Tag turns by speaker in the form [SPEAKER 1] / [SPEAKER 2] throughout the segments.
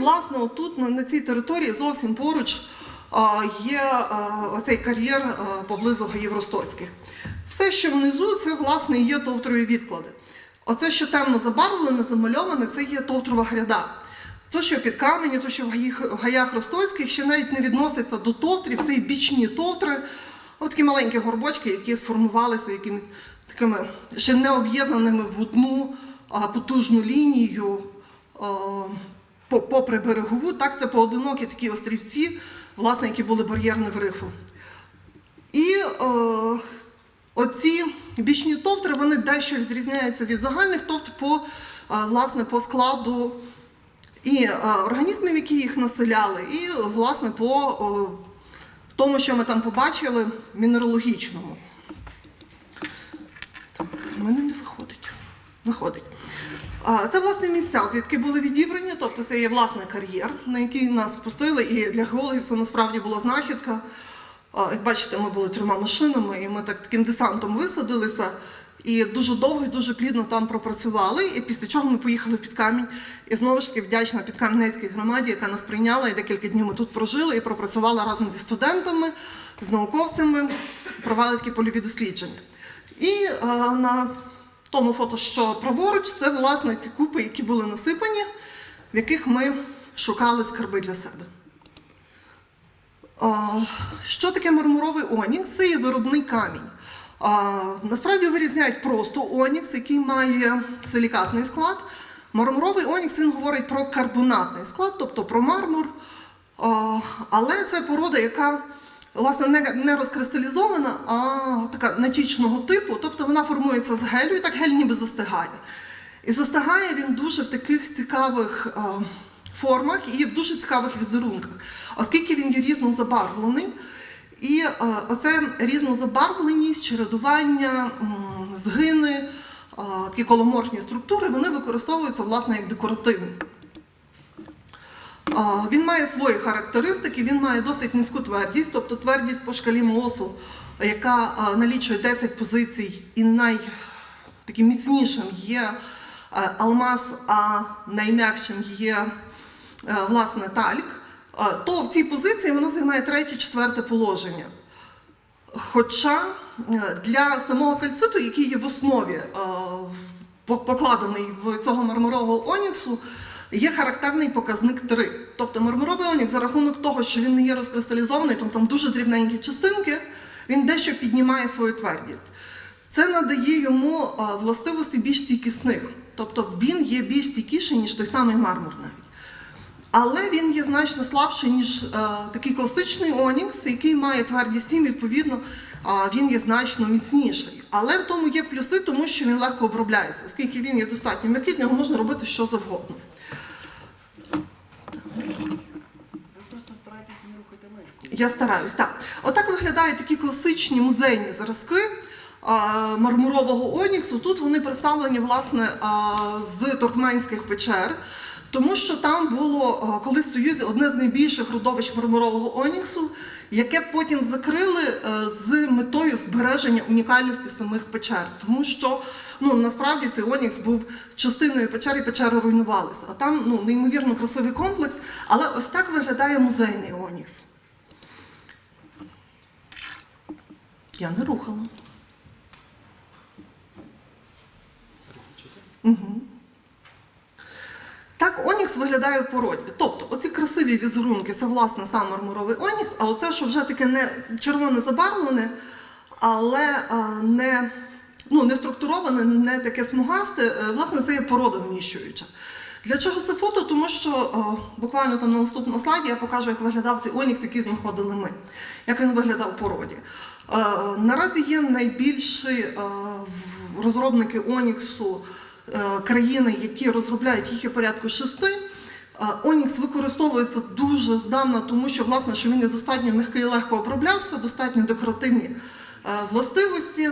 [SPEAKER 1] Власне, отут на, цій території зовсім поруч є оцей кар'єр поблизу гаїв Ростоцьких. Все, що внизу, це власне є товтрові відклади. Оце, що темно забарвлене, замальоване, це є товтрова гряда. То, що під камені, то, що в гаях Ростоцьких ще навіть не відноситься до товтрів, це і бічні товтри, такі маленькі горбочки, які сформувалися якимись такими ще не об'єднаними в одну потужну лінію. попри берегову, так це поодинокі такі острівці, власне, які були бар'єрним рифом. І е, оці бічні товтри вони дещо відрізняються від загальних товт по, е, власне, по складу і е, організмів, які їх населяли, і власне по о, тому, що ми там побачили, мінералогічному. Так, в мене не виходить. Виходить. А, Це власне місця, звідки були відібрані, тобто це є власний кар'єр, на який нас впустили, і для геологів це насправді була знахідка. Як бачите, ми були трьома машинами, і ми так таким десантом висадилися. І дуже довго і дуже плідно там пропрацювали. І після чого ми поїхали під камінь. І знову ж таки вдячна підкам'янецькій громаді, яка нас прийняла, і декілька днів ми тут прожили і пропрацювала разом зі студентами, з науковцями, провели такі польові дослідження. І е, на тому фото, що праворуч, це власне ці купи, які були насипані, в яких ми шукали скарби для себе. Що таке мармуровий онікс? Це є виробний камінь. Насправді вирізняють просто онікс, який має силікатний склад. Мармуровий онікс він говорить про карбонатний склад, тобто про мармур. Але це порода, яка власне не, не розкристалізована, а така натічного типу, тобто вона формується з гелю, і так гель ніби застигає. І застигає він дуже в таких цікавих формах і в дуже цікавих візерунках, оскільки він є різно забарвлений. І оце різнозабарвленість, чередування, згини, такі коломорфні структури, вони використовуються власне як декоративні. Він має свої характеристики, він має досить низьку твердість, тобто твердість по шкалі Мосу, яка налічує 10 позицій, і най таким міцнішим є е, алмаз, а найм'якшим є е, власне тальк, то в цій позиції воно займає третє, четверте положення. Хоча е, для самого кальциту, який є в основі покладений в цього мармурового оніксу, є характерний показник 3. Тобто мармуровий онікс за рахунок того, що він не є розкристалізований, там, там дуже дрібненькі частинки, він дещо піднімає свою твердість. Це надає йому властивості більш стійкісних. Тобто він є більш стійкіший, ніж той самий мармур навіть. Але він є значно слабший, ніж е, такий класичний онікс, який має твердість 7, відповідно, е, він є значно міцніший. Але в тому є плюси, тому що він легко обробляється, оскільки він є достатньо м'який, з нього можна робити що завгодно.
[SPEAKER 2] Ви просто мишку.
[SPEAKER 1] Я стараюсь, так. Отак виглядають такі класичні музейні зразки мармурового оніксу. Тут вони представлені власне з туркменських печер, тому що там було а, колись в Союзі одне з найбільших родовищ мармурового оніксу, яке потім закрили е, з метою збереження унікальності самих печер. Тому що ну, насправді цей онікс був частиною печер, і печери руйнувалися. А там ну, неймовірно красивий комплекс. Але ось так виглядає музейний онікс. Я не рухала. Угу. Так Онікс виглядає в породі. Тобто, оці красиві візерунки це власне сам мармуровий Онікс, а оце, що вже таке не червоне забарвлене, але не, ну, не структуроване, не таке смугасте, е, власне, це є порода вміщуюча. Для чого це фото? Тому що о, буквально там на наступному слайді я покажу, як виглядав цей Онікс, який знаходили ми, як він виглядав в породі. Е, наразі є найбільші е, розробники Оніксу е, країни, які розробляють їх є порядку шести. Е, Онікс використовується дуже здавна, тому що власне, що він є достатньо м'який і легко оброблявся, достатньо декоративні е, властивості.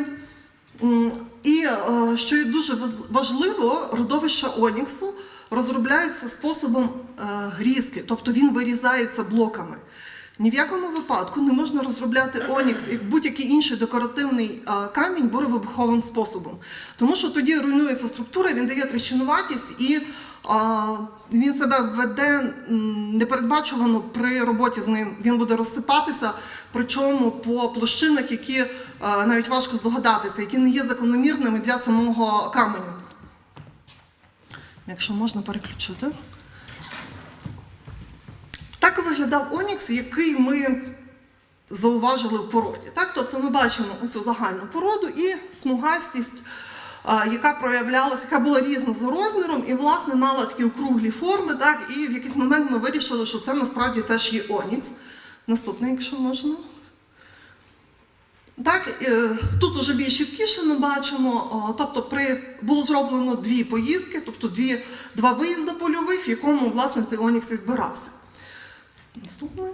[SPEAKER 1] І е, що є дуже важливо, родовище Оніксу розробляється способом е, грізки, тобто він вирізається блоками. Ні в якому випадку не можна розробляти онікс як будь-який інший декоративний камінь буровибуховим способом. Тому що тоді руйнується структура, він дає тріщинуватість і він себе введе м, непередбачувано при роботі з ним. Він буде розсипатися, причому по площинах, які навіть важко здогадатися, які не є закономірними для самого каменю. Якщо можна переключити. Так виглядав Онікс, який ми зауважили в породі. Так? Тобто ми бачимо цю загальну породу і смугастість, яка проявлялася, яка була різна за розміром, і, власне, мала такі округлі форми. Так? І в якийсь момент ми вирішили, що це насправді теж є Онікс. Наступний, якщо можна. Так, е, тут уже більш чіткіше ми бачимо, тобто при, було зроблено дві поїздки, тобто дві, два виїзди польових, в якому власне цей Онікс відбирався. Наступний.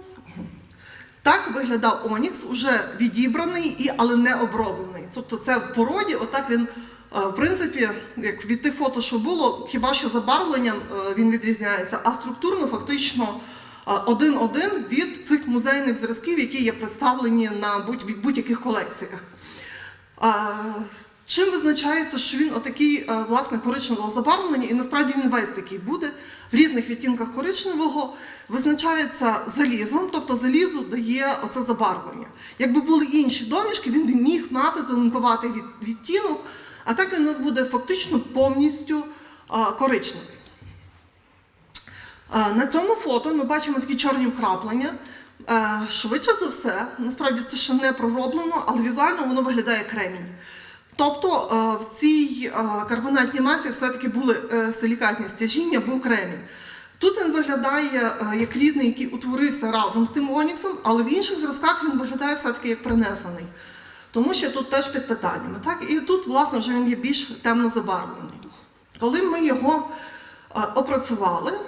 [SPEAKER 1] Так виглядав Онікс, уже відібраний, і, але не оброблений. Тобто це в породі, отак він, е, в принципі, як від тих фото, що було, хіба що забарвленням е, він відрізняється, а структурно фактично е, один-один від цих музейних зразків, які є представлені на будь- будь-яких колекціях. Чим визначається, що він отакий е, власне коричневого забарвлення, і насправді він весь такий буде в різних відтінках коричневого, визначається залізом, тобто залізо дає оце забарвлення. Якби були інші домішки, він би міг мати зеленкуватий від- відтінок, а так він у нас буде фактично повністю коричневий. На цьому фото ми бачимо такі чорні вкраплення. Е, Швидше за все, насправді це ще не пророблено, але візуально воно виглядає кремінь. Тобто е, в цій е, карбонатній масі все-таки були е, силікатні стяжіння, був кремінь. Тут він виглядає як рідний, який утворився разом з тим оніксом, але в інших зразках він виглядає все-таки як принесений. Тому що тут теж під питаннями. Так? І тут, власне, вже він є більш темно забарвлений. Коли ми його опрацювали,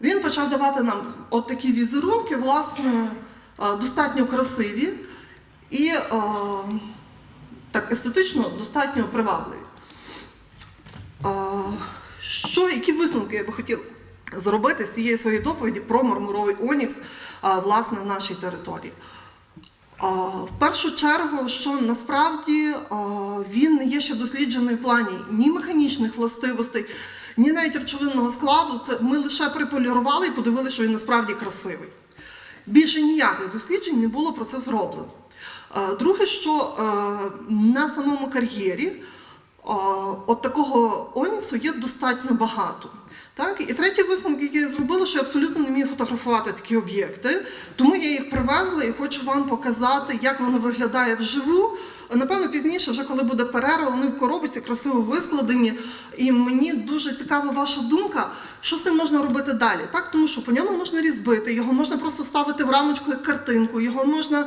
[SPEAKER 1] він почав давати нам от такі візерунки, власне, достатньо красиві і так естетично достатньо привабливі. Що, які висновки я би хотіла зробити з цієї своєї доповіді про мармуровий онікс власне в нашій території? В першу чергу, що насправді він не є ще досліджений в плані ні механічних властивостей, ні навіть речовинного складу. Це ми лише приполірували і подивилися, що він насправді красивий. Більше ніяких досліджень не було про це зроблено. А, Друге, що е, на самому кар'єрі а, от такого оніксу є достатньо багато. Так? І третій висновок, який я зробила, що я абсолютно не вмію фотографувати такі об'єкти, тому я їх привезла і хочу вам показати, як воно виглядає вживу. Напевно, пізніше, вже коли буде перерва, вони в коробці красиво вискладені. І мені дуже цікава ваша думка, що з цим можна робити далі. Так? Тому що по ньому можна різбити, його можна просто вставити в рамочку як картинку, його можна.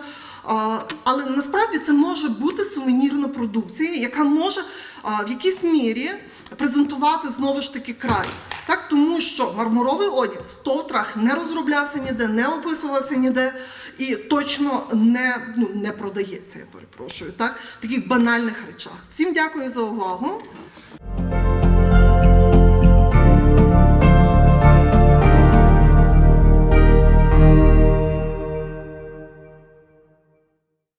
[SPEAKER 1] Але насправді це може бути сувенірна продукція, яка може в якійсь мірі презентувати знову ж таки край. Так, тому що мармуровий одяг в стовтрах не розроблявся ніде, не описувався ніде і точно не, ну, не продається, я перепрошую, так, в таких банальних речах. Всім дякую за увагу.